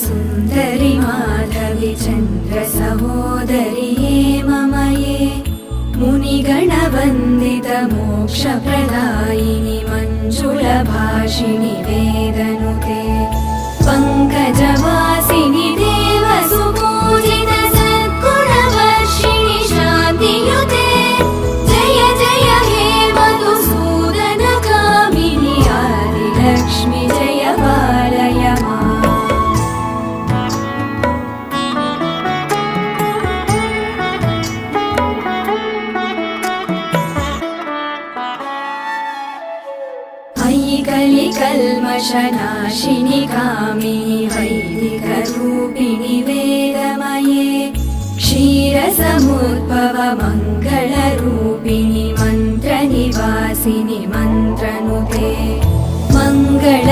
सुन्दरि माधवि चन्द्रसहोदरि हेममये मुनिगणवन्दित मोक्षप्रदायिनि मञ्जुलभाषिणि वेदनुते कलिकल्मषनाशिनि कामिनि वैदिकरूपिणि वेदमये। क्षीरसमुद्भवमङ्गलरूपिणि मन्त्रनिवासिनि मन्त्रनुते। मङ्गल